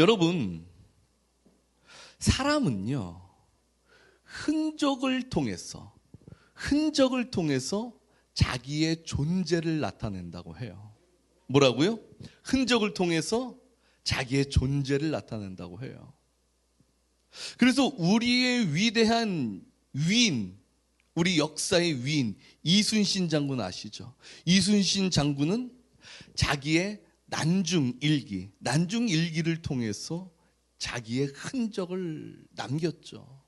여러분, 사람은요, 흔적을 통해서, 흔적을 통해서 자기의 존재를 나타낸다고 해요. 뭐라고요? 흔적을 통해서 자기의 존재를 나타낸다고 해요. 그래서 우리의 위대한 위인, 우리 역사의 위인, 이순신 장군 아시죠? 이순신 장군은 자기의 난중 일기, 난중 일기를 통해서 자기의 흔적을 남겼죠.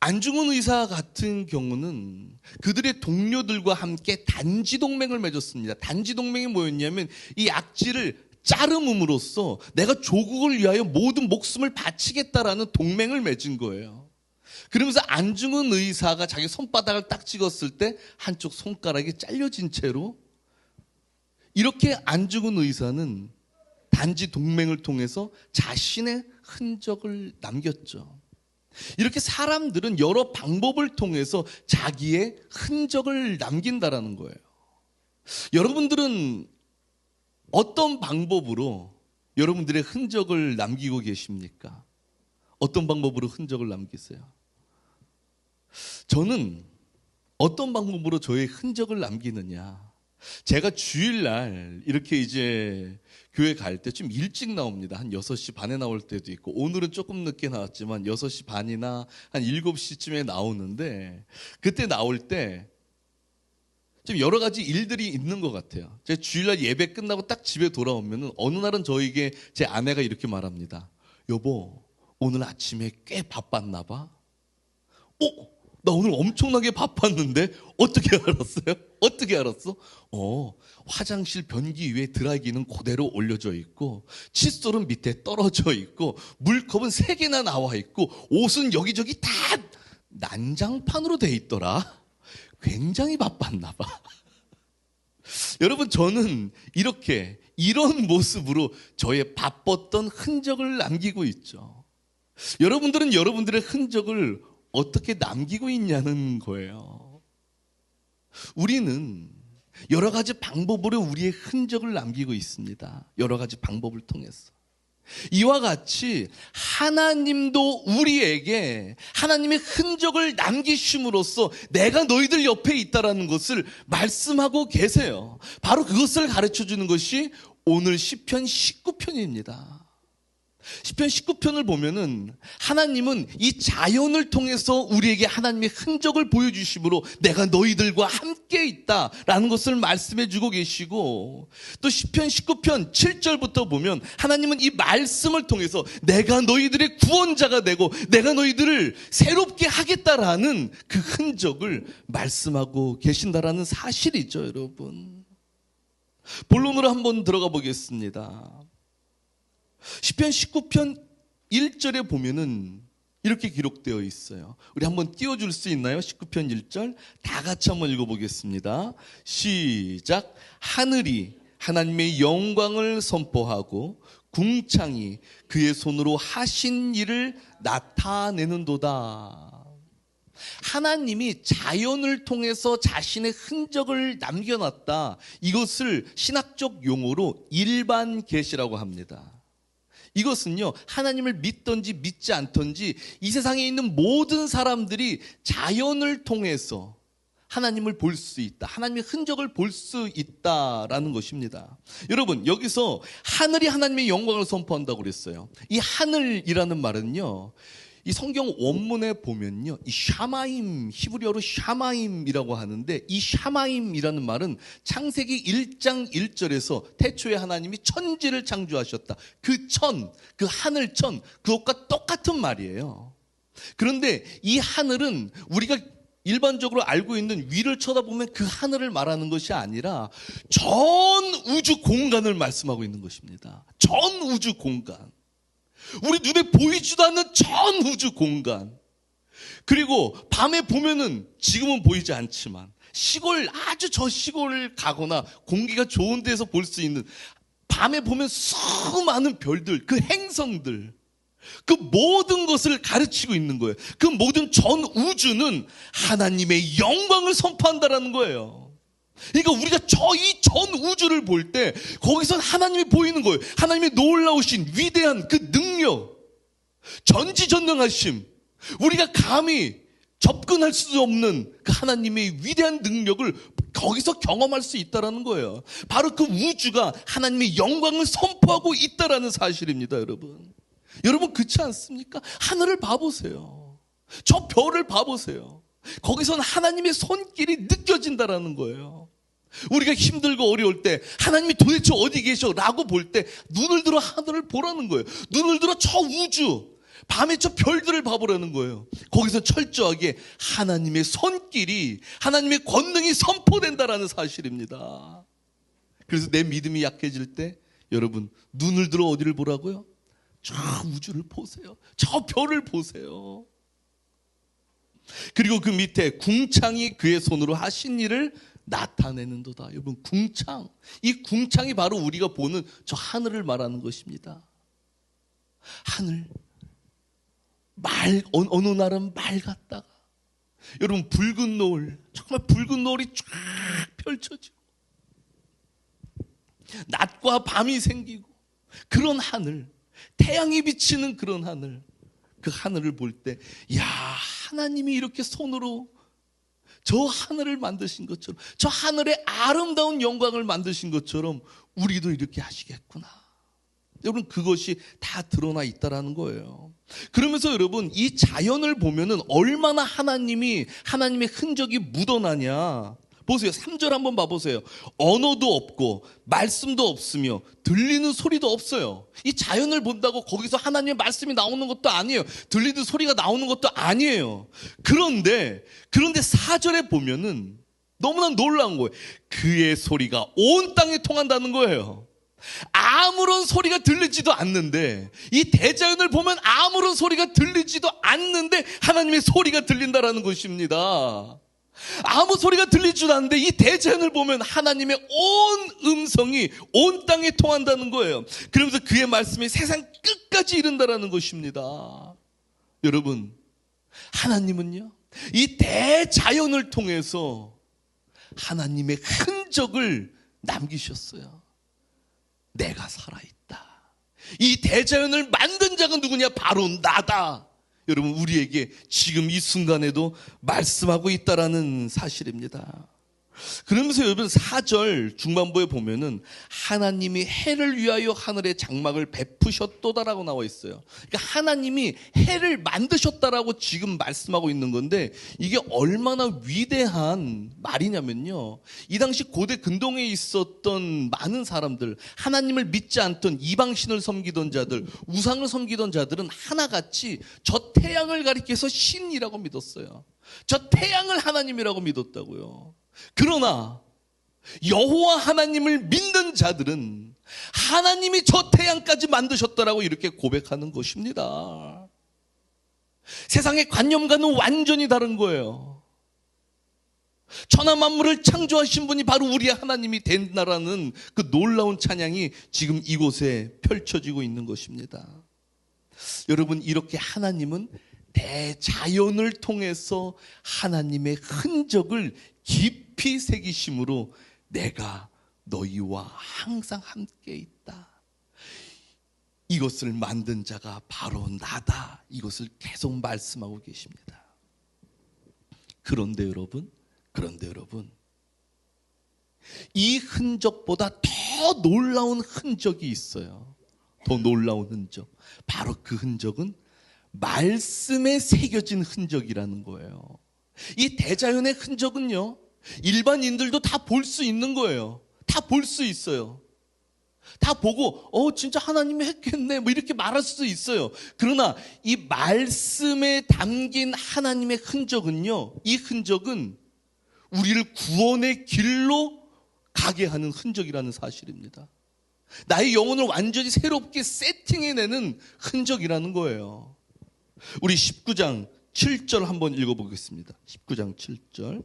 안중근 의사 같은 경우는 그들의 동료들과 함께 단지 동맹을 맺었습니다. 단지 동맹이 뭐였냐면 이 악지를 자름음으로써 내가 조국을 위하여 모든 목숨을 바치겠다라는 동맹을 맺은 거예요. 그러면서 안중근 의사가 자기 손바닥을 딱 찍었을 때 한쪽 손가락이 잘려진 채로 이렇게 안중근 의사는 단지 동맹을 통해서 자신의 흔적을 남겼죠. 이렇게 사람들은 여러 방법을 통해서 자기의 흔적을 남긴다라는 거예요. 여러분들은 어떤 방법으로 여러분들의 흔적을 남기고 계십니까? 어떤 방법으로 흔적을 남기세요? 저는 어떤 방법으로 저의 흔적을 남기느냐. 제가 주일날 이렇게 이제 교회 갈 때 좀 일찍 나옵니다. 한 6시 반에 나올 때도 있고, 오늘은 조금 늦게 나왔지만 6시 반이나 한 7시쯤에 나오는데, 그때 나올 때 좀 여러 가지 일들이 있는 것 같아요. 제가 주일날 예배 끝나고 딱 집에 돌아오면은 어느 날은 저에게 제 아내가 이렇게 말합니다. 여보, 오늘 아침에 꽤 바빴나 봐. 어? 나 오늘 엄청나게 바빴는데 어떻게 알았어요? 어떻게 알았어? 어, 화장실 변기 위에 드라이기는 그대로 올려져 있고 칫솔은 밑에 떨어져 있고 물컵은 세 개나 나와 있고 옷은 여기저기 다 난장판으로 돼 있더라. 굉장히 바빴나 봐. 여러분 저는 이렇게 이런 모습으로 저의 바빴던 흔적을 남기고 있죠. 여러분들은 여러분들의 흔적을 어떻게 남기고 있냐는 거예요. 우리는 여러 가지 방법으로 우리의 흔적을 남기고 있습니다. 여러 가지 방법을 통해서. 이와 같이 하나님도 우리에게 하나님의 흔적을 남기심으로써 내가 너희들 옆에 있다라는 것을 말씀하고 계세요. 바로 그것을 가르쳐 주는 것이 오늘 시편 19편입니다. 시편 19편을 보면은 하나님은 이 자연을 통해서 우리에게 하나님의 흔적을 보여주심으로 내가 너희들과 함께 있다라는 것을 말씀해 주고 계시고 또 시편 19편 7절부터 보면 하나님은 이 말씀을 통해서 내가 너희들의 구원자가 되고 내가 너희들을 새롭게 하겠다라는 그 흔적을 말씀하고 계신다라는 사실이죠, 여러분. 본론으로 한번 들어가 보겠습니다. 시편 19편 1절에 보면은 이렇게 기록되어 있어요. 우리 한번 띄워줄 수 있나요? 19편 1절. 다 같이 한번 읽어보겠습니다. 시작. 하늘이 하나님의 영광을 선포하고 궁창이 그의 손으로 하신 일을 나타내는도다. 하나님이 자연을 통해서 자신의 흔적을 남겨놨다. 이것을 신학적 용어로 일반 계시라고 합니다. 이것은요, 하나님을 믿던지 믿지 않던지 이 세상에 있는 모든 사람들이 자연을 통해서 하나님을 볼 수 있다. 하나님의 흔적을 볼 수 있다라는 것입니다. 여러분, 여기서 하늘이 하나님의 영광을 선포한다고 그랬어요. 이 하늘이라는 말은요, 이 성경 원문에 보면요. 이 샤마임, 히브리어로 샤마임이라고 하는데 이 샤마임이라는 말은 창세기 1장 1절에서 태초에 하나님이 천지를 창조하셨다. 그 천, 그 하늘 천, 그것과 똑같은 말이에요. 그런데 이 하늘은 우리가 일반적으로 알고 있는 위를 쳐다보면 그 하늘을 말하는 것이 아니라 전 우주 공간을 말씀하고 있는 것입니다. 전 우주 공간. 우리 눈에 보이지도 않는 전 우주 공간. 그리고 밤에 보면은 지금은 보이지 않지만 시골 아주 저 시골을 가거나 공기가 좋은 데서 볼 수 있는 밤에 보면 수많은 별들, 그 행성들, 그 모든 것을 가르치고 있는 거예요. 그 모든 전 우주는 하나님의 영광을 선포한다라는 거예요. 그러니까 우리가 저 이 전 우주를 볼 때 거기선 하나님이 보이는 거예요. 하나님의 놀라우신 위대한 그 능력, 전지전능하심, 우리가 감히 접근할 수 없는 그 하나님의 위대한 능력을 거기서 경험할 수 있다라는 거예요. 바로 그 우주가 하나님의 영광을 선포하고 있다라는 사실입니다, 여러분. 여러분 그렇지 않습니까? 하늘을 봐보세요. 저 별을 봐보세요. 거기선 하나님의 손길이 느껴진다라는 거예요. 우리가 힘들고 어려울 때 하나님이 도대체 어디 계셔 라고 볼 때 눈을 들어 하늘을 보라는 거예요. 눈을 들어 저 우주 밤에 저 별들을 봐보라는 거예요. 거기서 철저하게 하나님의 손길이 하나님의 권능이 선포된다라는 사실입니다. 그래서 내 믿음이 약해질 때 여러분 눈을 들어 어디를 보라고요? 저 우주를 보세요. 저 별을 보세요. 그리고 그 밑에 궁창이 그의 손으로 하신 일을 나타내는도다. 여러분 궁창. 이 궁창이 바로 우리가 보는 저 하늘을 말하는 것입니다. 하늘. 말 어- 어느 날은 맑았다가 여러분 붉은 노을 정말 붉은 노을이 쫙 펼쳐지고 낮과 밤이 생기고 그런 하늘 태양이 비치는 그런 하늘 그 하늘을 볼 때 야 하나님이 이렇게 손으로 저 하늘을 만드신 것처럼 저 하늘의 아름다운 영광을 만드신 것처럼 우리도 이렇게 하시겠구나. 여러분 그것이 다 드러나 있다라는 거예요. 그러면서 여러분 이 자연을 보면은 얼마나 하나님이 하나님의 흔적이 묻어나냐. 보세요. 3절 한번 봐 보세요. 언어도 없고 말씀도 없으며 들리는 소리도 없어요. 이 자연을 본다고 거기서 하나님의 말씀이 나오는 것도 아니에요. 들리는 소리가 나오는 것도 아니에요. 그런데 그런데 4절에 보면은 너무나 놀라운 거예요. 그의 소리가 온 땅에 통한다는 거예요. 아무런 소리가 들리지도 않는데 이 대자연을 보면 아무런 소리가 들리지도 않는데 하나님의 소리가 들린다라는 것입니다. 아무 소리가 들리지도 않는데 이 대자연을 보면 하나님의 온 음성이 온 땅에 통한다는 거예요. 그러면서 그의 말씀이 세상 끝까지 이른다라는 것입니다. 여러분, 하나님은요, 이 대자연을 통해서 하나님의 흔적을 남기셨어요. 내가 살아있다. 이 대자연을 만든 자가 누구냐? 바로 나다. 여러분, 우리에게 지금 이 순간에도 말씀하고 있다라는 사실입니다. 그러면서 여러분 4절 중반부에 보면은 하나님이 해를 위하여 하늘의 장막을 베푸셨도다라고 나와 있어요. 그러니까 하나님이 해를 만드셨다라고 지금 말씀하고 있는 건데 이게 얼마나 위대한 말이냐면요. 이 당시 고대 근동에 있었던 많은 사람들, 하나님을 믿지 않던 이방신을 섬기던 자들, 우상을 섬기던 자들은 하나같이 저 태양을 가리켜서 신이라고 믿었어요. 저 태양을 하나님이라고 믿었다고요. 그러나 여호와 하나님을 믿는 자들은 하나님이 저 태양까지 만드셨다라고 이렇게 고백하는 것입니다. 세상의 관념과는 완전히 다른 거예요. 천하 만물을 창조하신 분이 바로 우리의 하나님이 된다라는 그 놀라운 찬양이 지금 이곳에 펼쳐지고 있는 것입니다. 여러분 이렇게 하나님은 대자연을 통해서 하나님의 흔적을 깊 이 새기심으로 내가 너희와 항상 함께 있다. 이것을 만든 자가 바로 나다. 이것을 계속 말씀하고 계십니다. 그런데 여러분, 그런데 여러분, 이 흔적보다 더 놀라운 흔적이 있어요. 더 놀라운 흔적. 바로 그 흔적은 말씀에 새겨진 흔적이라는 거예요. 이 대자연의 흔적은요, 일반인들도 다 볼 수 있는 거예요. 다 볼 수 있어요. 다 보고, 어, 진짜 하나님이 했겠네. 뭐 이렇게 말할 수도 있어요. 그러나 이 말씀에 담긴 하나님의 흔적은요, 이 흔적은 우리를 구원의 길로 가게 하는 흔적이라는 사실입니다. 나의 영혼을 완전히 새롭게 세팅해내는 흔적이라는 거예요. 우리 19장 7절 한번 읽어보겠습니다. 19장 7절.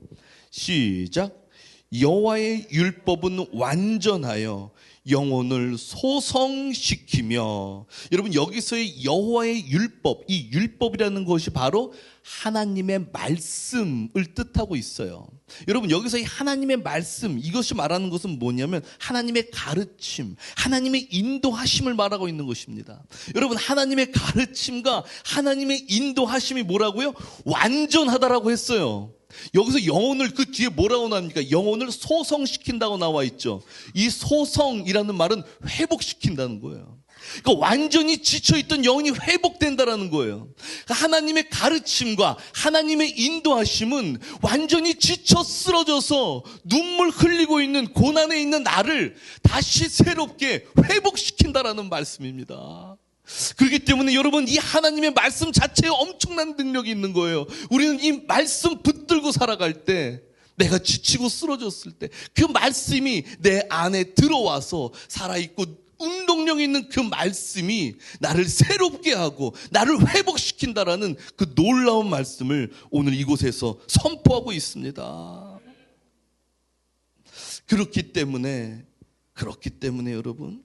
시작. 여호와의 율법은 완전하여 영혼을 소성시키며 여러분 여기서의 여호와의 율법 이 율법이라는 것이 바로 하나님의 말씀을 뜻하고 있어요. 여러분 여기서 이 하나님의 말씀 이것이 말하는 것은 뭐냐면 하나님의 가르침, 하나님의 인도하심을 말하고 있는 것입니다. 여러분 하나님의 가르침과 하나님의 인도하심이 뭐라고요? 완전하다라고 했어요. 여기서 영혼을 그 뒤에 뭐라고 나옵니까? 영혼을 소성시킨다고 나와 있죠. 이 소성이라는 말은 회복시킨다는 거예요. 그러니까 완전히 지쳐있던 영혼이 회복된다라는 거예요. 그러니까 하나님의 가르침과 하나님의 인도하심은 완전히 지쳐 쓰러져서 눈물 흘리고 있는 고난에 있는 나를 다시 새롭게 회복시킨다라는 말씀입니다. 그렇기 때문에 여러분 이 하나님의 말씀 자체에 엄청난 능력이 있는 거예요. 우리는 이 말씀 붙들고 살아갈 때 내가 지치고 쓰러졌을 때 그 말씀이 내 안에 들어와서 살아있고 운동력 있는 그 말씀이 나를 새롭게 하고 나를 회복시킨다라는 그 놀라운 말씀을 오늘 이곳에서 선포하고 있습니다. 그렇기 때문에 그렇기 때문에 여러분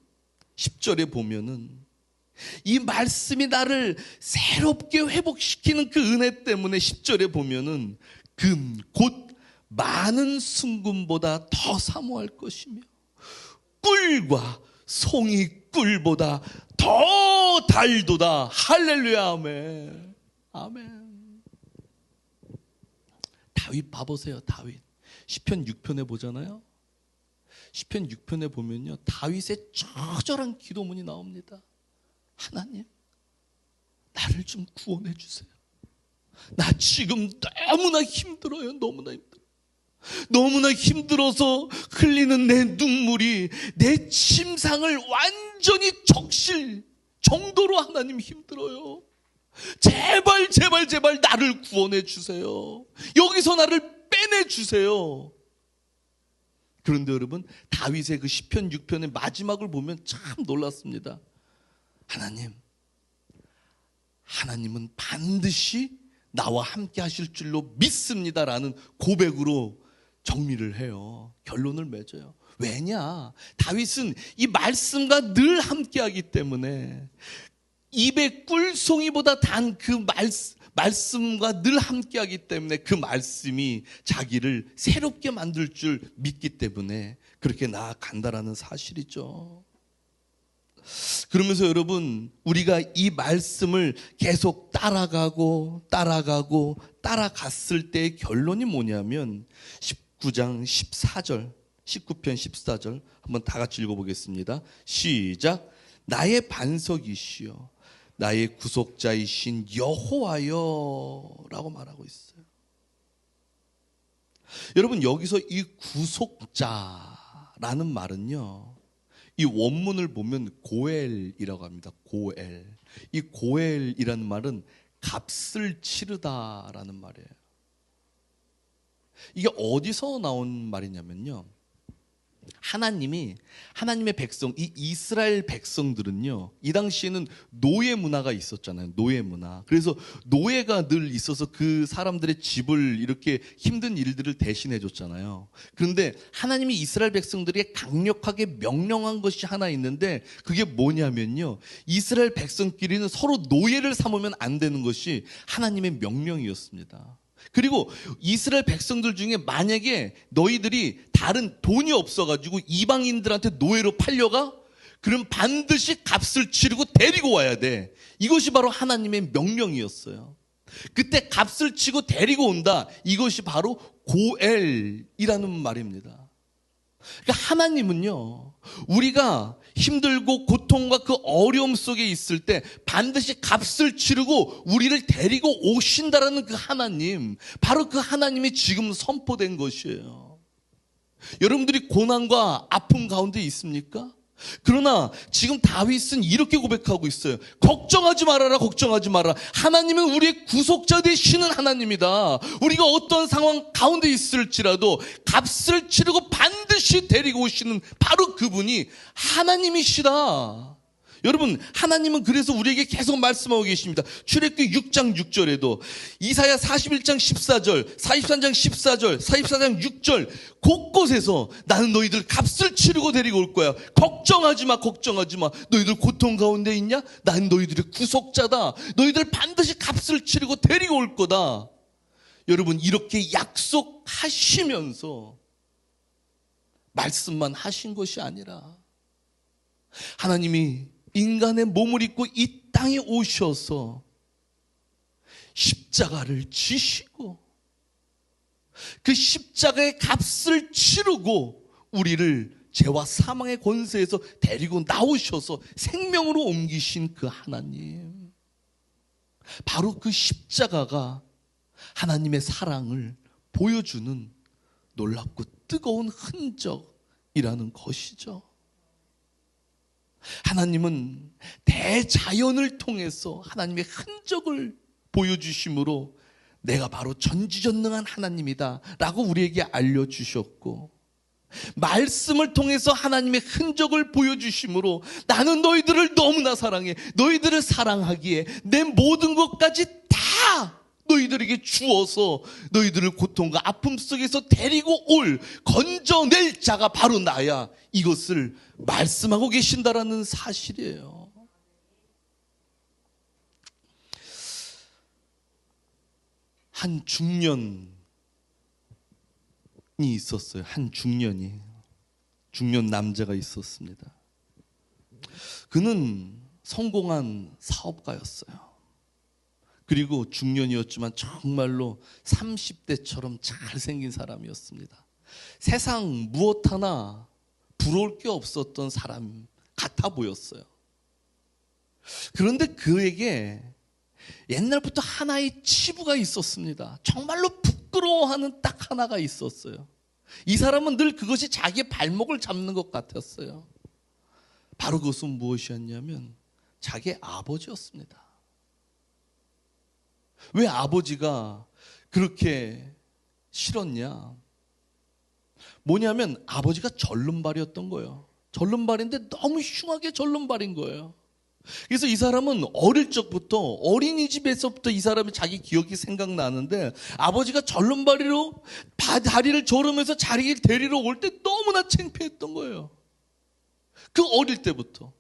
10절에 보면은 이 말씀이 나를 새롭게 회복시키는 그 은혜 때문에 10절에 보면은 금, 곧 많은 순금보다 더 사모할 것이며 꿀과 송이 꿀보다 더 달도다. 할렐루야, 아멘. 아멘. 다윗 봐보세요, 다윗. 10편 6편에 보잖아요. 10편 6편에 보면요. 다윗의 처절한 기도문이 나옵니다. 하나님, 나를 좀 구원해 주세요. 나 지금 너무나 힘들어요. 너무나 힘들어. 너무나 힘들어서 흘리는 내 눈물이 내 침상을 완전히 적실 정도로 하나님 힘들어요. 제발, 제발, 제발 나를 구원해 주세요. 여기서 나를 빼내 주세요. 그런데 여러분, 다윗의 그 10편, 6편의 마지막을 보면 참 놀랐습니다. 하나님, 하나님은 반드시 나와 함께 하실 줄로 믿습니다라는 고백으로 정리를 해요. 결론을 맺어요. 왜냐? 다윗은 이 말씀과 늘 함께 하기 때문에 입의 꿀송이보다 단그 말씀, 말씀과 늘 함께 하기 때문에 그 말씀이 자기를 새롭게 만들 줄 믿기 때문에 그렇게 나아간다라는 사실이죠. 그러면서 여러분, 우리가 이 말씀을 계속 따라가고, 따라가고, 따라갔을 때의 결론이 뭐냐면, 19장 14절, 19편 14절, 한번 다 같이 읽어보겠습니다. 시작. 나의 반석이시여, 나의 구속자이신 여호와여, 라고 말하고 있어요. 여러분, 여기서 이 구속자라는 말은요, 이 원문을 보면 고엘이라고 합니다. 고엘. 이 고엘이라는 말은 값을 치르다라는 말이에요. 이게 어디서 나온 말이냐면요. 하나님이 하나님의 백성 이 이스라엘 백성들은요 이 당시에는 노예 문화가 있었잖아요 노예 문화. 그래서 노예가 늘 있어서 그 사람들의 집을 이렇게 힘든 일들을 대신해 줬잖아요. 그런데 하나님이 이스라엘 백성들에게 강력하게 명령한 것이 하나 있는데 그게 뭐냐면요 이스라엘 백성끼리는 서로 노예를 삼으면 안 되는 것이 하나님의 명령이었습니다 그리고 이스라엘 백성들 중에 만약에 너희들이 다른 돈이 없어가지고 이방인들한테 노예로 팔려가? 그럼 반드시 값을 치르고 데리고 와야 돼. 이것이 바로 하나님의 명령이었어요. 그때 값을 치고 데리고 온다. 이것이 바로 고엘이라는 말입니다. 그러니까 하나님은요, 우리가 힘들고 고통과 그 어려움 속에 있을 때 반드시 값을 치르고 우리를 데리고 오신다라는 그 하나님, 바로 그 하나님이 지금 선포된 것이에요. 여러분들이 고난과 아픔 가운데 있습니까? 그러나 지금 다윗은 이렇게 고백하고 있어요. 걱정하지 말아라, 걱정하지 마라. 하나님은 우리의 구속자 되시는 하나님이다. 우리가 어떤 상황 가운데 있을지라도 값을 치르고 반드시 데리고 오시는 바로 그분이 하나님이시다. 여러분, 하나님은 그래서 우리에게 계속 말씀하고 계십니다. 출애굽기 6장 6절에도 이사야 41장 14절, 43장 14절, 44장 6절 곳곳에서 나는 너희들 값을 치르고 데리고 올 거야. 걱정하지 마, 걱정하지 마. 너희들 고통 가운데 있냐? 난 너희들의 구속자다. 너희들 반드시 값을 치르고 데리고 올 거다. 여러분, 이렇게 약속하시면서 말씀만 하신 것이 아니라 하나님이 인간의 몸을 입고 이 땅에 오셔서 십자가를 지시고 그 십자가의 값을 치르고 우리를 죄와 사망의 권세에서 데리고 나오셔서 생명으로 옮기신 그 하나님. 바로 그 십자가가 하나님의 사랑을 보여주는 놀랍고 뜨거운 흔적이라는 것이죠. 하나님은 대자연을 통해서 하나님의 흔적을 보여주심으로 내가 바로 전지전능한 하나님이다 라고 우리에게 알려주셨고 말씀을 통해서 하나님의 흔적을 보여주심으로 나는 너희들을 너무나 사랑해 너희들을 사랑하기에 내 모든 것까지 다 너희들에게 주어서 너희들을 고통과 아픔 속에서 데리고 올 건져낼 자가 바로 나야 이것을 말씀하고 계신다라는 사실이에요. 한 중년이 있었어요. 한 중년이 중년 남자가 있었습니다. 그는 성공한 사업가였어요. 그리고 중년이었지만 정말로 30대처럼 잘생긴 사람이었습니다. 세상 무엇 하나 부러울 게 없었던 사람 같아 보였어요. 그런데 그에게 옛날부터 하나의 치부가 있었습니다. 정말로 부끄러워하는 딱 하나가 있었어요. 이 사람은 늘 그것이 자기의 발목을 잡는 것 같았어요. 바로 그것은 무엇이었냐면 자기의 아버지였습니다. 왜 아버지가 그렇게 싫었냐? 뭐냐면 아버지가 절름발이었던 거예요. 절름발인데 너무 흉하게 절름발인 거예요. 그래서 이 사람은 어릴 적부터 어린이집에서부터 이 사람이 자기 기억이 생각나는데 아버지가 절름발이로 다리를 저르면서 자리를 데리러 올 때 너무나 창피했던 거예요. 그 어릴 때부터.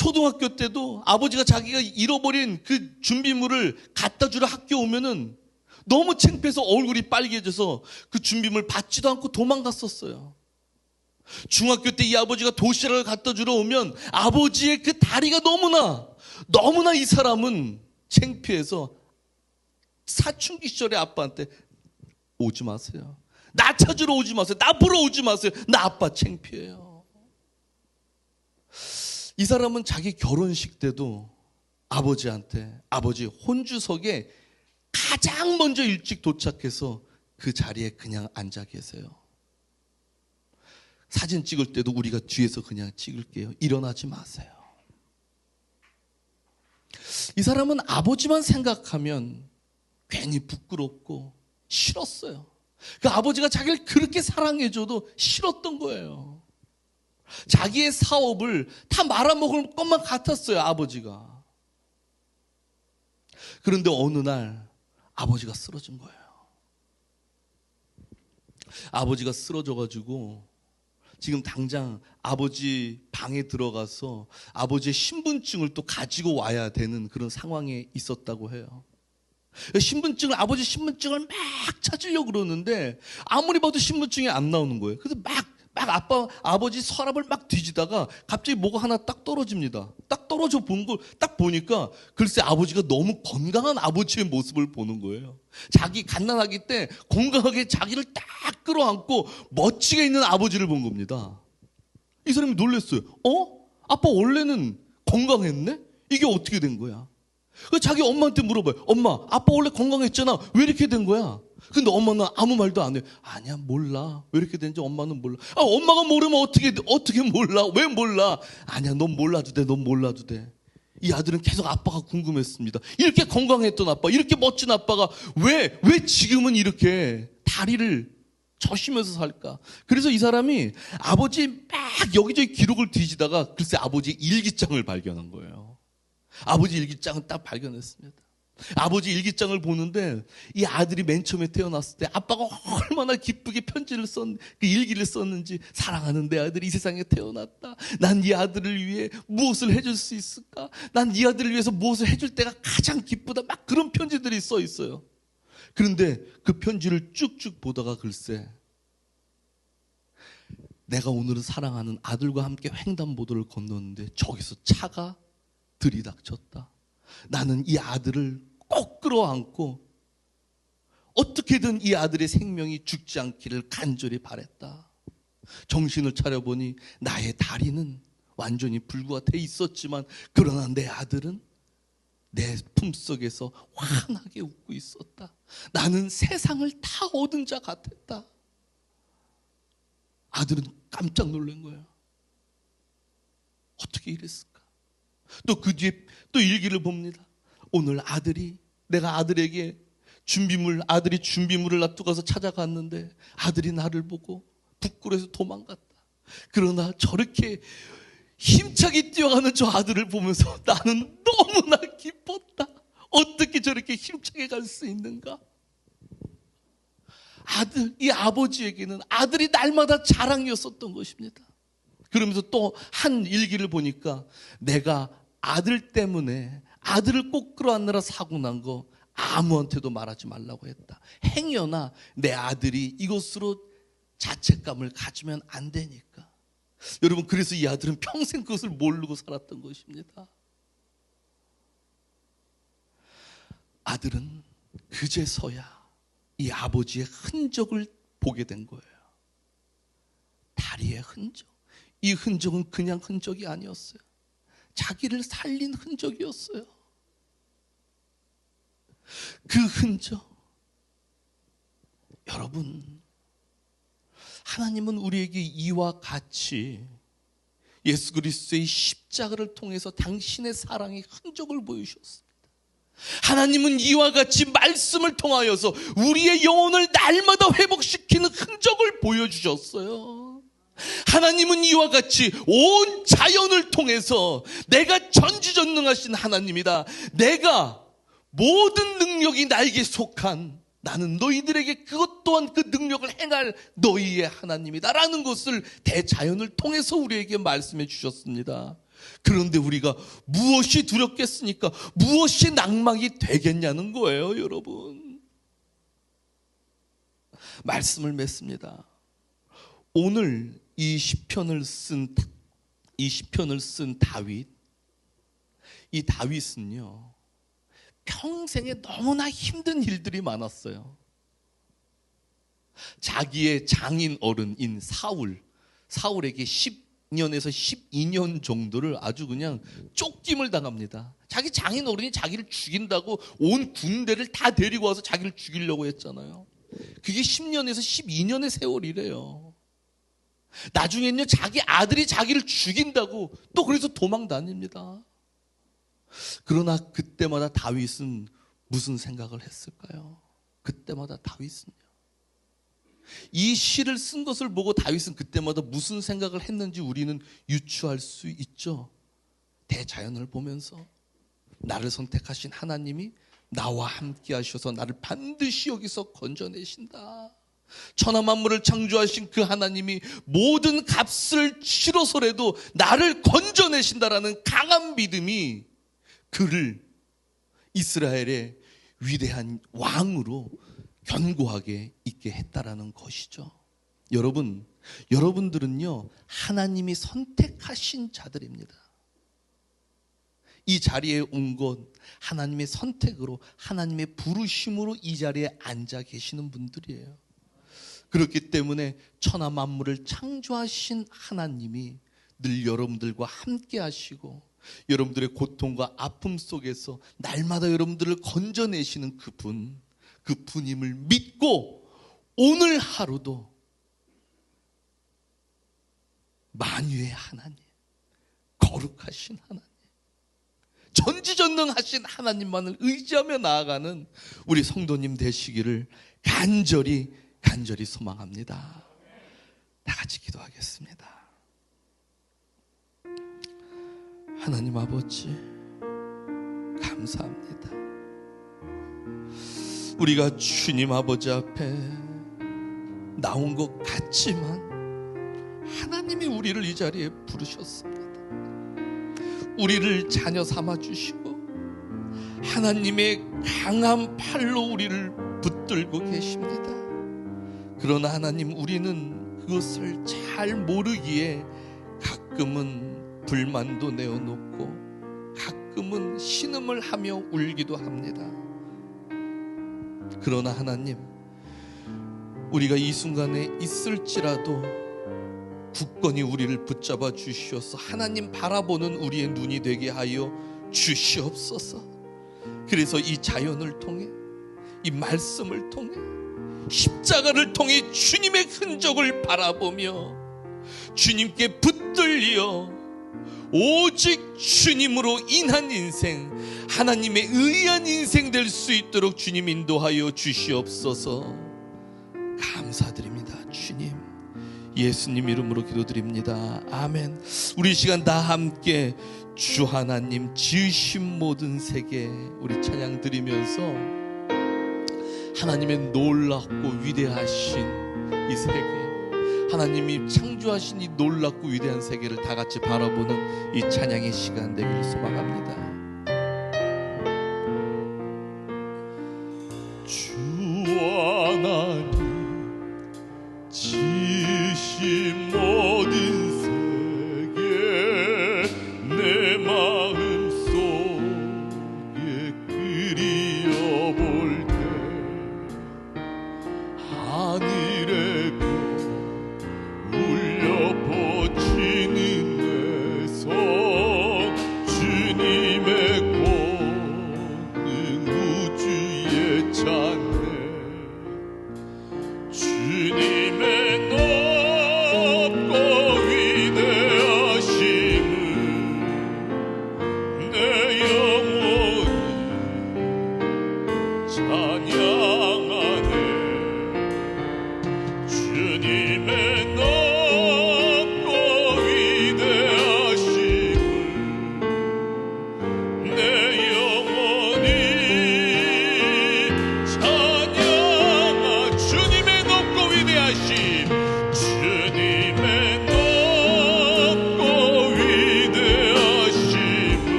초등학교 때도 아버지가 자기가 잃어버린 그 준비물을 갖다 주러 학교 오면은 너무 창피해서 얼굴이 빨개져서 그 준비물 받지도 않고 도망갔었어요. 중학교 때 이 아버지가 도시락을 갖다 주러 오면 아버지의 그 다리가 너무나 너무나 이 사람은 창피해서 사춘기 시절에 아빠한테 오지 마세요. 나 찾으러 오지 마세요. 나 보러 오지 마세요. 나 아빠 창피해요. 이 사람은 자기 결혼식 때도 아버지한테 아버지 혼주석에 가장 먼저 일찍 도착해서 그 자리에 그냥 앉아 계세요. 사진 찍을 때도 우리가 뒤에서 그냥 찍을게요. 일어나지 마세요. 이 사람은 아버지만 생각하면 괜히 부끄럽고 싫었어요. 그 아버지가 자기를 그렇게 사랑해줘도 싫었던 거예요. 자기의 사업을 다 말아먹을 것만 같았어요, 아버지가. 그런데 어느 날 아버지가 쓰러진 거예요. 아버지가 쓰러져가지고 지금 당장 아버지 방에 들어가서 아버지의 신분증을 또 가지고 와야 되는 그런 상황에 있었다고 해요. 신분증을 아버지 신분증을 막 찾으려고 그러는데 아무리 봐도 신분증이 안 나오는 거예요. 그래서 막 막 아빠 아버지 서랍을 막 뒤지다가 갑자기 뭐가 하나 딱 떨어집니다. 딱 떨어져 본 걸 딱 보니까 글쎄 아버지가 너무 건강한 아버지의 모습을 보는 거예요. 자기 갓난아기 때 건강하게 자기를 딱 끌어안고 멋지게 있는 아버지를 본 겁니다. 이 사람이 놀랐어요. 어? 아빠 원래는 건강했네? 이게 어떻게 된 거야? 그 자기 엄마한테 물어봐요. 엄마, 아빠 원래 건강했잖아. 왜 이렇게 된 거야? 근데 엄마는 아무 말도 안 해. 아니야, 몰라. 왜 이렇게 된지 엄마는 몰라. 아, 엄마가 모르면 어떻게, 어떻게 몰라? 왜 몰라? 아니야, 넌 몰라도 돼. 넌 몰라도 돼. 이 아들은 계속 아빠가 궁금했습니다. 이렇게 건강했던 아빠, 이렇게 멋진 아빠가 왜, 왜 지금은 이렇게 다리를 저쉬면서 살까? 그래서 이 사람이 아버지 막 여기저기 기록을 뒤지다가 글쎄 아버지 일기장을 발견한 거예요. 아버지 일기장을 딱 발견했습니다. 아버지 일기장을 보는데 이 아들이 맨 처음에 태어났을 때 아빠가 얼마나 기쁘게 편지를 썼, 그 일기를 썼는지 사랑하는 내 아들이 이 세상에 태어났다. 난 이 아들을 위해 무엇을 해줄 수 있을까? 난 이 아들을 위해서 무엇을 해줄 때가 가장 기쁘다. 막 그런 편지들이 써 있어요. 그런데 그 편지를 쭉쭉 보다가 글쎄 내가 오늘은 사랑하는 아들과 함께 횡단보도를 건넜는데 저기서 차가 들이닥쳤다. 나는 이 아들을 꼭 끌어안고 어떻게든 이 아들의 생명이 죽지 않기를 간절히 바랬다. 정신을 차려보니 나의 다리는 완전히 불구가 돼 있었지만 그러나 내 아들은 내 품속에서 환하게 웃고 있었다. 나는 세상을 다 얻은 자 같았다. 아들은 깜짝 놀란 거예요. 어떻게 이랬을까? 또 그 뒤에 또 일기를 봅니다. 오늘 아들이 내가 아들에게 준비물 아들이 준비물을 놔두고 가서 찾아갔는데 아들이 나를 보고 부끄러워서 도망갔다. 그러나 저렇게 힘차게 뛰어가는 저 아들을 보면서 나는 너무나 기뻤다. 어떻게 저렇게 힘차게 갈 수 있는가? 아들, 이 아버지에게는 아들이 날마다 자랑이었었던 것입니다. 그러면서 또 한 일기를 보니까 내가 아들 때문에 아들을 꼭 끌어안느라 사고 난 거 아무한테도 말하지 말라고 했다. 행여나 내 아들이 이것으로 자책감을 가지면 안 되니까. 여러분, 그래서 이 아들은 평생 그것을 모르고 살았던 것입니다. 아들은 그제서야 이 아버지의 흔적을 보게 된 거예요. 다리의 흔적. 이 흔적은 그냥 흔적이 아니었어요. 자기를 살린 흔적이었어요. 그 흔적. 여러분, 하나님은 우리에게 이와 같이 예수 그리스도의 십자가를 통해서 당신의 사랑의 흔적을 보여주셨습니다. 하나님은 이와 같이 말씀을 통하여서 우리의 영혼을 날마다 회복시키는 흔적을 보여주셨어요. 하나님은 이와 같이 온 자연을 통해서 내가 전지전능하신 하나님이다. 내가 모든 능력이 나에게 속한 나는 너희들에게 그것 또한 그 능력을 행할 너희의 하나님이다 라는 것을 대자연을 통해서 우리에게 말씀해 주셨습니다. 그런데 우리가 무엇이 두렵겠습니까? 무엇이 낭망이 되겠냐는 거예요, 여러분. 말씀을 맺습니다. 오늘 이 시편을 쓴 이 시편을 쓴 다윗 이 다윗은요. 평생에 너무나 힘든 일들이 많았어요. 자기의 장인 어른인 사울, 사울에게 10년에서 12년 정도를 아주 그냥 쫓김을 당합니다. 자기 장인 어른이 자기를 죽인다고 온 군대를 다 데리고 와서 자기를 죽이려고 했잖아요. 그게 10년에서 12년의 세월이래요. 나중엔요, 자기 아들이 자기를 죽인다고 또 그래서 도망 다닙니다. 그러나 그때마다 다윗은 무슨 생각을 했을까요? 그때마다 다윗은요. 이 시를 쓴 것을 보고 다윗은 그때마다 무슨 생각을 했는지 우리는 유추할 수 있죠. 대자연을 보면서 나를 선택하신 하나님이 나와 함께 하셔서 나를 반드시 여기서 건져내신다. 천하 만물을 창조하신 그 하나님이 모든 값을 치러서라도 나를 건져내신다라는 강한 믿음이 그를 이스라엘의 위대한 왕으로 견고하게 있게 했다라는 것이죠. 여러분, 여러분들은요, 하나님이 선택하신 자들입니다. 이 자리에 온것 하나님의 선택으로 하나님의 부르심으로 이 자리에 앉아 계시는 분들이에요. 그렇기 때문에 천하 만물을 창조하신 하나님이 늘 여러분들과 함께 하시고 여러분들의 고통과 아픔 속에서 날마다 여러분들을 건져내시는 그분, 그분임을 믿고 오늘 하루도 만유의 하나님, 거룩하신 하나님, 전지전능하신 하나님만을 의지하며 나아가는 우리 성도님 되시기를 간절히 간절히 소망합니다. 다 같이 기도하겠습니다. 하나님 아버지, 감사합니다. 우리가 주님 아버지 앞에 나온 것 같지만 하나님이 우리를 이 자리에 부르셨습니다. 우리를 자녀 삼아 주시고 하나님의 강한 팔로 우리를 붙들고 계십니다. 그러나 하나님 우리는 그것을 잘 모르기에 가끔은 불만도 내어놓고 가끔은 신음을 하며 울기도 합니다. 그러나 하나님 우리가 이 순간에 있을지라도 굳건히 우리를 붙잡아 주시어서 하나님 바라보는 우리의 눈이 되게 하여 주시옵소서. 그래서 이 자연을 통해 이 말씀을 통해 십자가를 통해 주님의 흔적을 바라보며 주님께 붙들려 오직 주님으로 인한 인생 하나님의 의한 인생 될 수 있도록 주님 인도하여 주시옵소서. 감사드립니다 주님. 예수님 이름으로 기도드립니다. 아멘. 우리 이 시간 다 함께 주 하나님 지으신 모든 세계 우리 찬양 드리면서 하나님의 놀랍고 위대하신 이 세계 하나님이 창조하신 이 놀랍고 위대한 세계를 다 같이 바라보는 이 찬양의 시간 되기를 소망합니다.